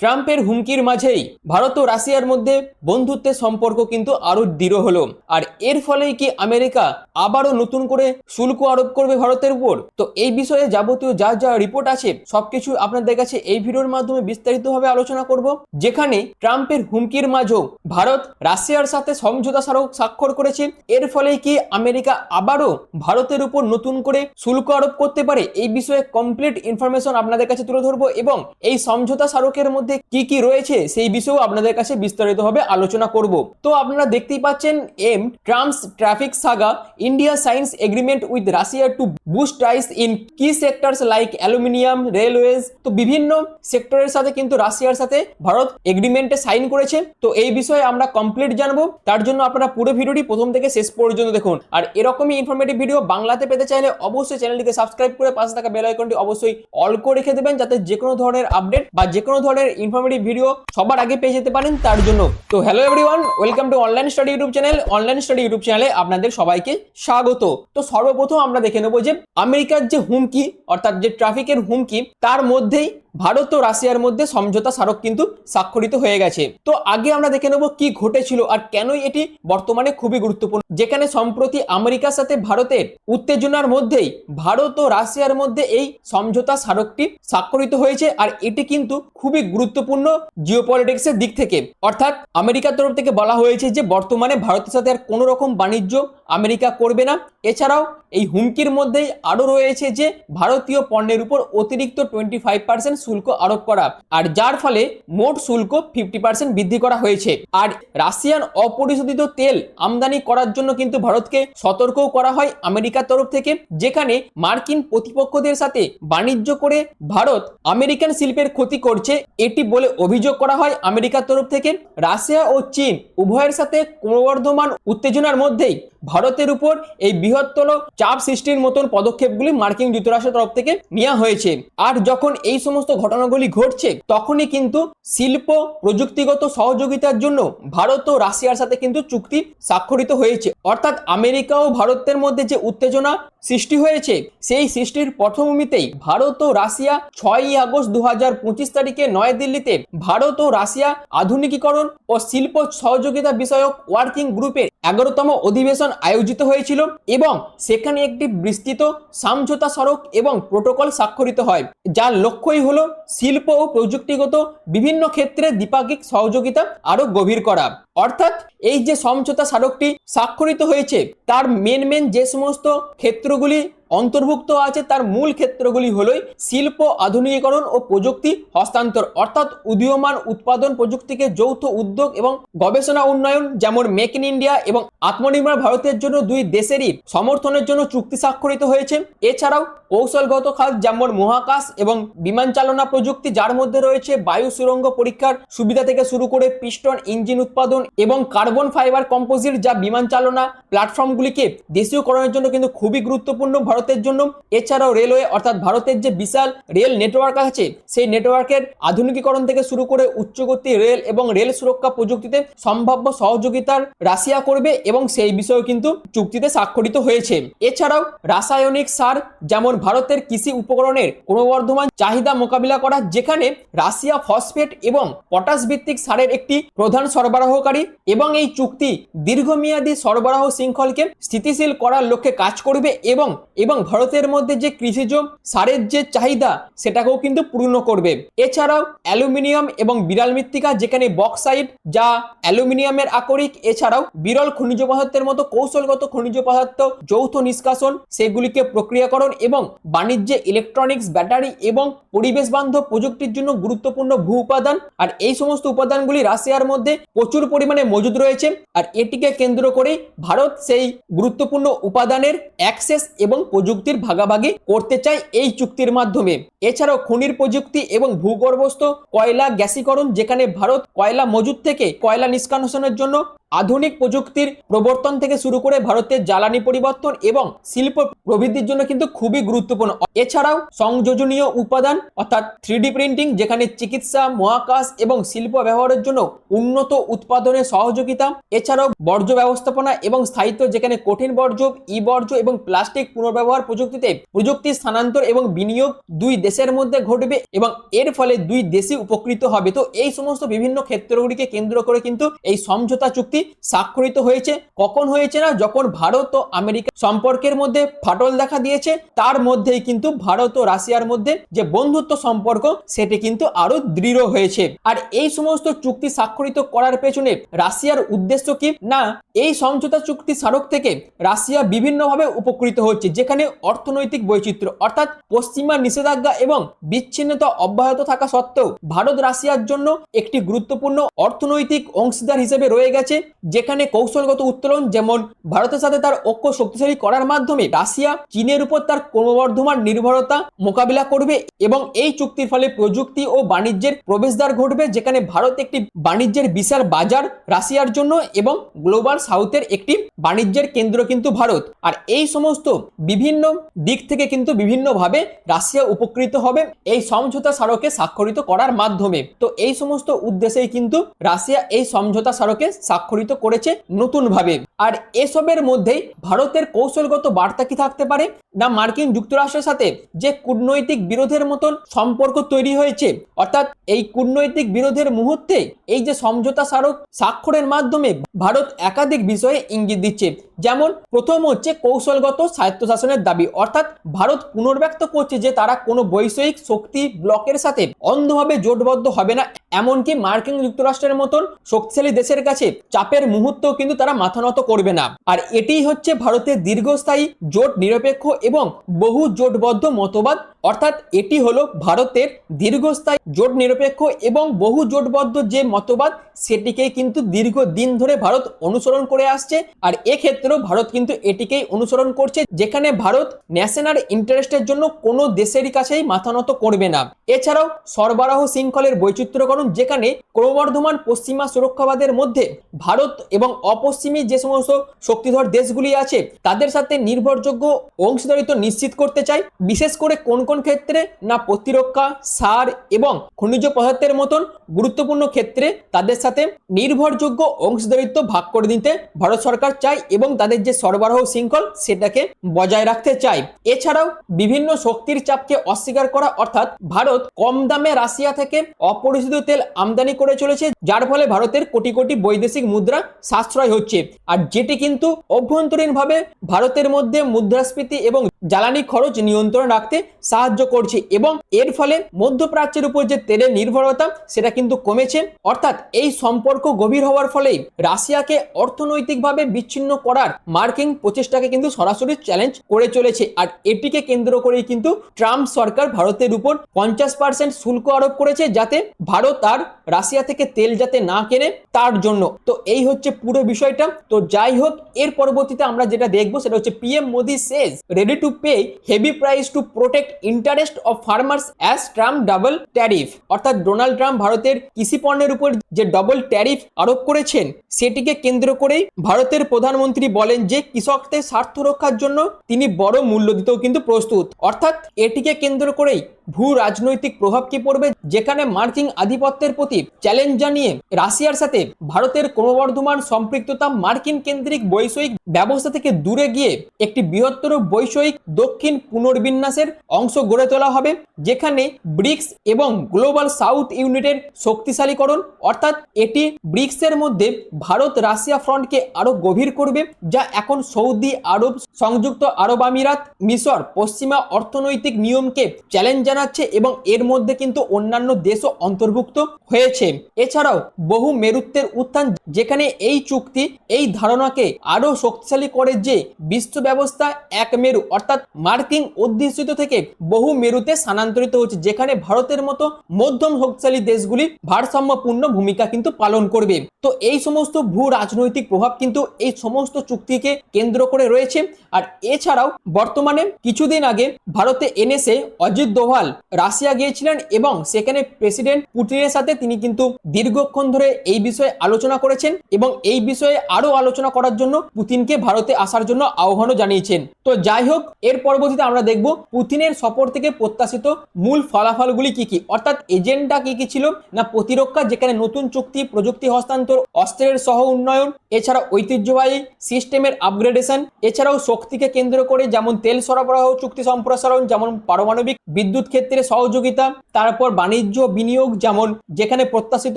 ট্রাম্পের হুমকির মাঝেই ভারত ও রাশিয়ার মধ্যে বন্ধুত্বের সম্পর্ক কিন্তু আরও দৃঢ় হলো। আর এর ফলেই কি আমেরিকা আবারও নতুন করে শুল্ক আরোপ করবে ভারতের উপর? তো এই বিষয়ে যাবতীয় যা যা রিপোর্ট আছে, সবকিছু আপনাদের কাছে এই ভিডিওর মাধ্যমে বিস্তারিতভাবে আলোচনা করব, যেখানে ট্রাম্পের হুমকির মাঝেও ভারত রাশিয়ার সাথে সমঝোতা স্মারক স্বাক্ষর করেছে। এর ফলে কি আমেরিকা আবারও ভারতের উপর নতুন করে শুল্ক আরোপ করতে পারে? এই বিষয়ে কমপ্লিট ইনফরমেশন আপনাদের কাছে তুলে ধরবো এবং এই সমঝোতা স্মারকের মধ্যে কি কি রয়েছে সেই বিষয়েও আপনাদের কাছে বিস্তারিতভাবে আলোচনা করব। তো আপনারা দেখতেই পাচ্ছেন, M, Trump's tariff saga, India signs agreement with Russia to boost ties in key sectors like aluminium, railways, তো বিভিন্ন সেক্টরের সাথে কিন্তু রাশিয়ার সাথে ভারত এগ্রিমেন্টে সাইন করেছে। তো এই বিষয়ে আমরা কমপ্লিট জানব। তার জন্য আপনারা পুরো ভিডিওটি প্রথম থেকে শেষ পর্যন্ত দেখুন। আর এরকমই ইনফরমেটিভ ভিডিও বাংলাতে পেতে চাইলে অবশ্যই চ্যানেলটিকে সাবস্ক্রাইব করে পাশে থাকা বেল আইকনটি অবশ্যই অল করে রেখে দেবেন, যাতে যে কোনো ধরনের আপডেট বা যে কোনো ধরনের ইনফরমেটিভ ভিডিও সবার আগে পেয়ে যেতে পারেন তার জন্য। তো hello everyone welcome to online study YouTube channel online study YouTube চ্যানেলে আপনাদের সবাইকে স্বাগত। তো সর্বপ্রথম আমরা দেখে নেব যে আমেরিকার যে হুমকি, অর্থাৎ যে ট্রাফিকের হুমকি, তার মধ্যেই ভারত ও রাশিয়ার মধ্যে সমঝোতা স্মারক কিন্তু স্বাক্ষরিত হয়ে গেছে। তো আগে আমরা দেখে নেব কি ঘটেছিল আর কেনই এটি বর্তমানে খুবই গুরুত্বপূর্ণ। যেখানে সম্প্রতি আমেরিকার সাথে ভারতের উত্তেজনার মধ্যেই ভারত ও রাশিয়ার মধ্যে এই সমঝোতা স্মারকটি স্বাক্ষরিত হয়েছে আর এটি কিন্তু খুবই গুরুত্বপূর্ণ জিওপলিটিক্সের দিক থেকে। অর্থাৎ আমেরিকার তরফ থেকে বলা হয়েছে যে বর্তমানে ভারতের সাথে আর কোনো রকম বাণিজ্য আমেরিকা করবে না। এছাড়াও এই হুমকির মধ্যেই আরও রয়েছে যে ভারতীয় পণ্যের উপর অতিরিক্ত টোয়েন্টি ফাইভ পার্সেন্ট শুল্ক আরোপ করা। আর যার ফলে মোট শুল্ক ফিফটি পার্সেন্ট বৃদ্ধি করা হয়েছে। আর রাশিয়ান অপরিশোধিত তেল আমদানি করার জন্য কিন্তু ভারতকে সতর্কও করা হয় আমেরিকার তরফ থেকে, যেখানে মার্কিন প্রতিপক্ষদের সাথে বাণিজ্য করে ভারত আমেরিকান শিল্পের ক্ষতি করছে। এটি বলে অভিযোগ করা হয় আমেরিকার তরফ থেকে। রাশিয়া ও চীন উভয়ের সাথে ক্রমবর্ধমান উত্তেজনার মধ্যেই ভারতের উপর এই বৃহত্তর চাপ সৃষ্টির মতন পদক্ষেপগুলি মার্কিন যুক্তরাষ্ট্রের তরফ থেকে নেওয়া হয়েছে। আর যখন এই সমস্ত ঘটনাগুলি ঘটছে, তখনই কিন্তু শিল্প প্রযুক্তিগত সহযোগিতার জন্য ভারত ও রাশিয়ার সাথে কিন্তু চুক্তি স্বাক্ষরিত হয়েছে। অর্থাৎ আমেরিকা ও ভারতের মধ্যে যে উত্তেজনা সৃষ্টি হয়েছে, সেই সৃষ্টির পটভূমিতেই ভারত ও রাশিয়া ছয়ই আগস্ট দু হাজার পঁচিশ তারিখে নয়াদিল্লিতে ভারত ও রাশিয়া আধুনিকীকরণ ও শিল্প সহযোগিতা বিষয়ক ওয়ার্কিং গ্রুপের এগারোতম অধিবেশন আয়োজিত হয়েছিল এবং সেখানে একটি বিস্তৃত সমঝোতা সড়ক এবং প্রোটোকল স্বাক্ষরিত হয়, যার লক্ষ্যই হল শিল্প ও প্রযুক্তিগত বিভিন্ন ক্ষেত্রে দ্বিপাক্ষিক সহযোগিতা আরও গভীর করা। অর্থাৎ এই যে সমঝোতা স্মারকটি স্বাক্ষরিত হয়েছে, তার মেন মেন যে সমস্ত ক্ষেত্রগুলি অন্তর্ভুক্ত আছে তার মূল ক্ষেত্রগুলি হলই শিল্প, আধুনিকীকরণ ও প্রযুক্তি হস্তান্তর, অর্থাৎ উদীয়মান উৎপাদন প্রযুক্তিকে যৌথ উদ্যোগ এবং গবেষণা উন্নয়ন যেমন মেক ইন ইন্ডিয়া এবং আত্মনির্ভর ভারতের জন্য দুই দেশেরই সমর্থনের জন্য চুক্তি স্বাক্ষরিত হয়েছে। এছাড়াও কৌশলগত খাত যেমন মহাকাশ এবং বিমান চালনা প্রযুক্তি, যার মধ্যে রয়েছে বায়ু সুরঙ্গ পরীক্ষার সুবিধা থেকে শুরু করে পিস্টন ইঞ্জিন উৎপাদন এবং কার্বন ফাইবার কম্পোজিট, যা বিমান চালনা প্ল্যাটফর্মগুলিকে দেশীয়করণের জন্য কিন্তু খুবই গুরুত্বপূর্ণ ভারতের জন্য। এছাড়াও রেলওয়ে, অর্থাৎ ভারতের যে বিশাল রেল নেটওয়ার্ক আছে, সেই নেটওয়ার্কের আধুনিকীকরণ থেকে শুরু করে উচ্চগতি রেল এবং রেল সুরক্ষা প্রযুক্তিতে সম্ভাব্য সহযোগিতার রাশিয়া করবে এবং সেই বিষয়েও কিন্তু চুক্তিতে স্বাক্ষরিত হয়েছে। এছাড়াও রাসায়নিক সার, যেমন ভারতের কৃষি উপকরণের ক্রমবর্ধমান চাহিদা মোকাবিলা করা, যেখানে রাশিয়া ফসফেট এবং পটাশ ভিত্তিক সারের একটি প্রধান সরবরাহকারী এবং এই চুক্তি দীর্ঘমেয়াদী সরবরাহ শৃঙ্খলকে স্থিতিশীল করার লক্ষ্যে কাজ করবে এবং এবং ভারতের মধ্যে যে কৃষিজ সারের যে চাহিদা, সেটাকেও কিন্তু পূর্ণ করবে। এছাড়াও অ্যালুমিনিয়াম এবং বিরাল মৃত্তিকা, যেখানে বক্সাইড যা অ্যালুমিনিয়ামের আকরিক, এছাড়াও বিরল খনিজ পদার্থের মতো কৌশলগত খনিজ পদার্থ, যৌথ নিষ্কাশন, সেগুলিকে প্রক্রিয়াকরণ এবং বাণিজ্যে ইলেকট্রনিক্স ব্যাটারি এবং পরিবেশ বান্ধব প্রযুক্তির জন্য গুরুত্বপূর্ণ ভূ উপাদান। আর এই সমস্ত উপাদানগুলি রাশিয়ার মধ্যে প্রচুর পরিমাণে মজুদ রয়েছে। আর এটিকে কেন্দ্র করে ভারত সেই গুরুত্বপূর্ণ উপাদানের অ্যাক্সেস এবং প্রযুক্তির ভাগাভাগি করতে চায় এই চুক্তির মাধ্যমে। এছাড়াও খনির প্রযুক্তি এবং ভূগর্ভস্থ কয়লা গ্যাসীকরণ, যেখানে ভারত কয়লা মজুদ থেকে কয়লা নিষ্কাশনের জন্য আধুনিক প্রযুক্তির প্রবর্তন থেকে শুরু করে ভারতের জ্বালানি পরিবর্তন এবং শিল্প প্রবৃদ্ধির জন্য কিন্তু খুবই গুরুত্বপূর্ণ। এছাড়াও সংযোজনীয় উপাদান অর্থাৎ থ্রি প্রিন্টিং, যেখানে চিকিৎসা, মহাকাশ এবং শিল্প ব্যবহারের জন্য উন্নত উৎপাদনের সহযোগিতা, এছাড়াও বর্জ্য ব্যবস্থাপনা এবং স্থায়িত্ব, যেখানে কঠিন বর্জ্য ই বর্জ্য এবং প্লাস্টিক পুনর্ব্যবহার প্রযুক্তিতে প্রযুক্তি স্থানান্তর এবং বিনিয়োগ দুই দেশের মধ্যে ঘটবে এবং এর ফলে দুই দেশই উপকৃত হবে। তো এই সমস্ত বিভিন্ন ক্ষেত্রগুলিকে কেন্দ্র করে কিন্তু এই সমঝোতা চুক্তি স্বাক্ষরিত হয়েছে। কখন হয়েছে না? যখন ভারত ও আমেরিকা সম্পর্কের মধ্যে ফাটল দেখা দিয়েছে, তার মধ্যেই কিন্তু ভারত ও রাশিয়ার মধ্যে যে বন্ধুত্ব সম্পর্ক, সেটি কিন্তু আরও দৃঢ় হয়েছে। আর এই সমস্ত চুক্তি স্বাক্ষরিত করার পেছনে রাশিয়ার উদ্দেশ্য কি? না, এই সমঝোতা চুক্তি স্মারক থেকে রাশিয়া বিভিন্নভাবে উপকৃত হচ্ছে, যেখানে অর্থনৈতিক বৈচিত্র্য, অর্থাৎ পশ্চিমা নিষেধাজ্ঞা এবং বিচ্ছিন্নতা অব্যাহত থাকা সত্ত্বেও ভারত রাশিয়ার জন্য একটি গুরুত্বপূর্ণ অর্থনৈতিক অংশীদার হিসেবে রয়ে গেছে। যেখানে কৌশলগত উত্তোলন যেমন ভারতের সাথে তার ঐক্য শক্তিশালী করার মাধ্যমে রাশিয়া, চীনের উপর তার ক্রমবর্ধমান নির্ভরতা মোকাবিলা করবে এবং এই চুক্তির ফলে প্রযুক্তি ও বাণিজ্যের প্রবেশদ্বার ঘটবে, যেখানে ভারত একটি বাণিজ্যের বিশাল বাজার রাশিয়ার জন্য এবং গ্লোবাল সাউথের একটি বাণিজ্যের কেন্দ্র কিন্তু ভারত। আর এই সমস্ত বিভিন্ন দিক থেকে কিন্তু বিভিন্নভাবে রাশিয়া উপকৃত হবে এই সমঝোতা স্মারকে স্বাক্ষরিত করার মাধ্যমে। তো এই সমস্ত উদ্দেশ্যেই কিন্তু রাশিয়া এই সমঝোতা স্মারকে স্বাক্ষরিত করেছে নতুনভাবে। আর এসবের মধ্যেই ভারতের কৌশলগত বার্তা কি থাকতে পারে? না মার্কিন যুক্তরাষ্ট্রের সাথে যে কূটনৈতিক বিরোধের মতন সম্পর্ক তৈরি হয়েছে? অর্থাৎ এই কূটনৈতিক বিরোধের মুহূর্তে এই যে সমঝোতা স্মারক স্বাক্ষরের মাধ্যমে ভারত একাধিক বিষয়ে ইঙ্গিত দিচ্ছে। যেমন, প্রথম হচ্ছে কৌশলগত স্বায়ত্তশাসনের দাবি। অর্থাৎ ভারত পুনর্ব্যক্ত করছে যে তারা কোনো বৈষয়িক শক্তি ব্লকের সাথে অন্ধভাবে জোটবদ্ধ হবে না। এমনকি মার্কিন যুক্তরাষ্ট্রের মতন শক্তিশালী দেশের কাছে চাপের মুহূর্তেও কিন্তু তারা মাথা নত করবে না। আর এটিই হচ্ছে ভারতের দীর্ঘস্থায়ী জোট নিরপেক্ষ এবং বহু জোটবদ্ধ মতবাদ। অর্থাৎ এটি হলো ভারতের দীর্ঘস্থায়ী জোট নিরপেক্ষ এবং বহু জোটবদ্ধ যে মতবাদ সেটিকে কিন্তু দীর্ঘ দিন ধরে ভারত অনুসরণ করে আসছে। আর এক্ষেত্রেও ভারত কিন্তু এটিকেই অনুসরণ করছে, যেখানে ভারত ন্যাশনাল ইন্টারেস্টের জন্য কোনো দেশেরই কাছেই মাথা নত করবে না। এছাড়াও সরবরাহ শৃঙ্খলের বৈচিত্র্যকরণ, যেখানে ক্রমবর্ধমান পশ্চিমা সুরক্ষাবাদের মধ্যে ভারত এবং অপশ্চিমী যে সমস্ত শক্তিধর দেশগুলি আছে, তাদের সাথে নির্ভরযোগ্য অংশীদারিত্ব নিশ্চিত করতে চাই। বিশেষ করে কোন কোন ক্ষেত্রে না প্রতিরক্ষা, সার এবং খনিজ পদার্থের মতন গুরুত্বপূর্ণ ক্ষেত্রে তাদের সাথে নির্ভরযোগ্য অংশীদারিত্ব ভাগ করে দিতে ভারত সরকার চায় এবং তাদের যে সরবরাহ শৃঙ্খল সেটাকে বজায় রাখতে চায় এছাড়াও বিভিন্ন শক্তির চাপকে অস্বীকার করা অর্থাৎ ভারত কম দামে রাশিয়া থেকে অপরিশোধিত তেল আমদানি করে চলেছে, যার ফলে ভারতের কোটি কোটি বৈদেশিক মুদ্রা সাশ্রয় হচ্ছে। আর যেটি কিন্তু অভ্যন্তরীণভাবে ভারতের মধ্যে মুদ্রাস্ফীতি এবং জ্বালানি খরচ নিয়ন্ত্রণ রাখতে সাহায্য করছে এবং এর ফলে মধ্যপ্রাচ্যের উপর যে তেলের নির্ভরতা, সেটা কিন্তু কমেছে। অর্থাৎ এই সম্পর্ক গভীর হওয়ার ফলে রাশিয়াকে অর্থনৈতিকভাবে বিচ্ছিন্ন করার মার্কিন প্রচেষ্টাকে কিন্তু সরাসরি চ্যালেঞ্জ করে চলেছে। আর এটিকে কেন্দ্র করেই কিন্তু ট্রাম্প সরকার ভারতের উপর পঞ্চাশ পার্সেন্ট শুল্ক আরোপ করেছে যাতে ভারত আর রাশিয়া থেকে তেল যাতে না কেনে তার জন্য। তো এই হচ্ছে পুরো বিষয়টা। তো যাই হোক এর পরবর্তীতে আমরা যেটা দেখব সেটা হচ্ছে PM Modi says ready to pay heavy price to protect interest of farmers as Trump double tariff অর্থাৎ ডোনাল্ড ট্রাম্প ভারতের কৃষি পণ্যের উপর যে ডবল ট্যারিফ আরোপ করেছেন, সেটিকে কেন্দ্র করেই ভারতের প্রধানমন্ত্রী বলেন যে কৃষকদের স্বার্থ রক্ষার জন্য তিনি বড় মূল্য দিতেও কিন্তু প্রস্তুত। অর্থাৎ এটিকে কেন্দ্র করেই ভূ রাজনৈতিক প্রভাব কি পড়বে? যেখানে মার্কিন আধিপত্যের প্রতি চ্যালেঞ্জ জানিয়ে রাশিয়ার সাথে ভারতের ক্রমবর্ধমান সম্পৃক্ততা মার্কিন কেন্দ্রিক বৈষয়িক ব্যবস্থা থেকে দূরে গিয়ে একটি বৃহত্তর বৈষয়িক দক্ষিণ পুনর্বিন্যাসের অংশ গড়ে তোলা হবে, যেখানে ব্রিক্স এবং গ্লোবাল সাউথ ইউনিটের শক্তিশালীকরণ, অর্থাৎ এটি ব্রিক্সের মধ্যে ভারত রাশিয়া ফ্রন্টকে আরও গভীর করবে, যা এখন সৌদি আরব, সংযুক্ত আরব আমিরাত, মিশর, পশ্চিমা অর্থনৈতিক নিয়মকে চ্যালেঞ্জ জানাচ্ছে এবং এর মধ্যে কিন্তু অন্যান্য দেশও অন্তর্ভুক্ত হয়েছে। এছাড়াও বহু মেরুত্বের উত্থান যেখানে এই চুক্তি, এই ধারণাকে আরও শক্তিশালী করে যে বিশ্ব ব্যবস্থা এক মেরু, অর্থাৎ মার্কিন অধ্যুষিত থেকে বহু মেরুতে স্থানান্তরিত হচ্ছে যেখানে ভারতের মতো মধ্যম শক্তিশালী দেশগুলি ভারসাম্যপূর্ণ ভূমিকা কিন্তু পালন করবে। তো এই সমস্ত ভূ রাজনৈতিক প্রভাব কিন্তু এই সমস্ত চুক্তিকে কেন্দ্র করে রয়েছে। আর এছাড়াও বর্তমানে কিছুদিন আগে ভারতে এনেসে অজিত দোভাল রাশিয়া গিয়েছিলেন এবং সেখানে প্রেসিডেন্ট পুটিনের সাথে তিনি কিন্তু দীর্ঘক্ষণ ধরে এই বিষয়ে আলোচনা করেছেন। এবং এই বিষয়ে আরও আলোচনা করার জন্য পুতিনকে ভারতে আসার জন্য আহ্বানও জানিয়েছেন। তো যাই হোক, এর পরবর্তীতে আমরা দেখব পুতিনের সফর থেকে প্রত্যাশিত মূল ফলাফলগুলি কি কি? অর্থাৎ এজেন্ডা কি কি ছিল না প্রতিরক্ষা, যেখানে নতুন চুক্তি, প্রযুক্তি হস্তান্তর, অস্ত্রের সহ উন্নয়ন, এছাড়া ঐতিহ্যবাহী সিস্টেমের আপগ্রেডেশন, এছাড়াও শক্তিকে কেন্দ্র করে যেমন তেল সরবরাহ, চুক্তি সম্প্রসারণ, যেমন পারমাণবিক বিদ্যুৎ ক্ষেত্রে সহযোগিতা, তারপর বাণিজ্য বিনিয়োগ, যেমন যেখানে প্রত্যাশিত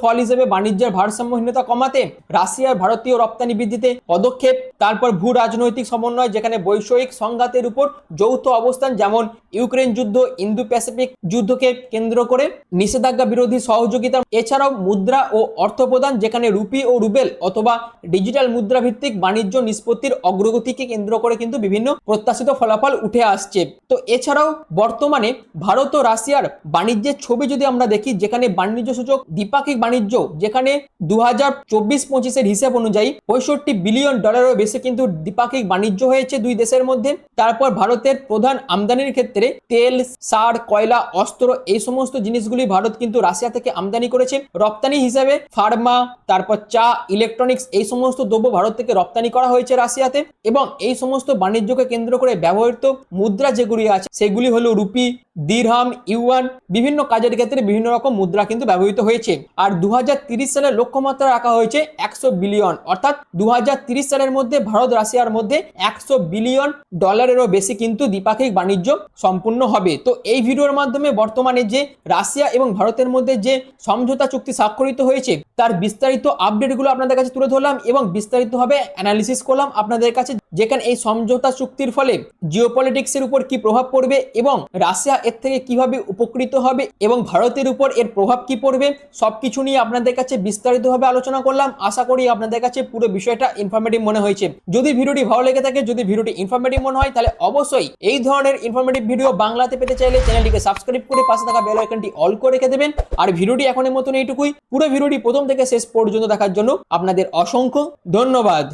ফল হিসেবে বাণিজ্যের ভারসাম্যহীনতা কমাতে রাশিয়ার ভারতীয় রপ্তানি বৃদ্ধিতে পদক্ষেপ, তারপর ভূ রাজনৈতিক সমন্বয়, যেখানে বৈষয়িক সংঘাতের উপর যৌথ অবস্থান, যেমন ইউক্রেন যুদ্ধ ইন্দো প্যাসিফিক যুদ্ধকে কেন্দ্র করে নিষেধাজ্ঞা বিরোধী সহযোগিতা, এছাড়াও মুদ্রা ও অর্থ প্রদান, যেখানে রুপি ও রুবেল অথবা ডিজিটাল মুদ্রা ভিত্তিক বাণিজ্য নিষ্পত্তির অগ্রগতিকে কেন্দ্র করে কিন্তু বিভিন্ন প্রত্যাশিত ফলাফল উঠে আসছে। তো এছাড়াও বর্তমানে ভারত ও রাশিয়ার বাণিজ্যের ছবি যদি আমরা দেখি, যেখানে বাণিজ্য সূচক দ্বিপাক্ষিক বাণিজ্য, যেখানে দু চব্বিশ পঁচিশের হিসাব অনুযায়ী পঁয়ষট্টি বিলিয়ন ডলারেরও বেশি কিন্তু দ্বিপাক্ষিক বাণিজ্য হয়েছে দুই দেশের মধ্যে। তারপর ভারতের প্রধান আমদানির ক্ষেত্রে তেল, সার, কয়লা, অস্ত্র এই সমস্ত জিনিসগুলি ভারত কিন্তু রাশিয়া থেকে আমদানি করেছে। রপ্তানি হিসাবে ফার্মা, তারপর চা, ইলেকট্রনিক্স এই সমস্ত দ্রব্য ভারত থেকে রপ্তানি করা হয়েছে রাশিয়াতে এবং এই সমস্ত বাণিজ্যকে কেন্দ্র করে ব্যবহৃত মুদ্রা যেগুলি আছে সেগুলি হলো রুপি, দিরহাম, ইউয়ান বিভিন্ন কাজের ক্ষেত্রে বিভিন্ন রকম মুদ্রা কিন্তু ব্যবহৃত হয়েছে। আর দু সালের লক্ষ্যমাত্রা রাখা হয়েছে একশো বিলিয়ন, অর্থাৎ দু সালের মধ্যে ভারত রাশিয়ার মধ্যে একশো বিলিয়ন ডলারেরও বেশি কিন্তু দ্বিপাক্ষিক বাণিজ্য সম্পূর্ণ হবে। তো এই ভিডিওর মাধ্যমে বর্তমানে যে রাশিয়া এবং ভারতের মধ্যে যে সমঝোতা চুক্তি স্বাক্ষরিত হয়েছে, তার বিস্তারিত আপডেটগুলো আপনাদের কাছে তুলে ধরলাম এবং বিস্তারিতভাবে অ্যানালিসিস করলাম। আপনাদের কাছে যেখানে এই সমঝোতা চুক্তির ফলে জিওপলিটিক্সের উপর কি প্রভাব পড়বে এবং রাশিয়া এর থেকে কীভাবে উপকৃত হবে এবং ভারতের উপর এর প্রভাব কি পড়বে, সবকিছু নিয়ে আপনাদের কাছে বিস্তারিতভাবে আলোচনা করলাম। আশা করি আপনাদের কাছে পুরো বিষয়টা ইনফরমেটিভ মনে হয়েছে। যদি ভিডিওটি ভালো লেগে থাকে, যদি ভিডিওটি ইনফরমেটিভ মনে হয়, তাহলে অবশ্যই এই ধরনের ইনফরমেটিভ ভিডিও বাংলাতে পেতে চাইলে চ্যানেলটিকে সাবস্ক্রাইব করে পাশে থাকা বেল আইকনটি অল করে রেখে দেবেন। আর ভিডিওটি এখনের মতন এইটুকুই। পুরো ভিডিওটি প্রথম থেকে শেষ পর্যন্ত দেখার জন্য আপনাদের অসংখ্য ধন্যবাদ।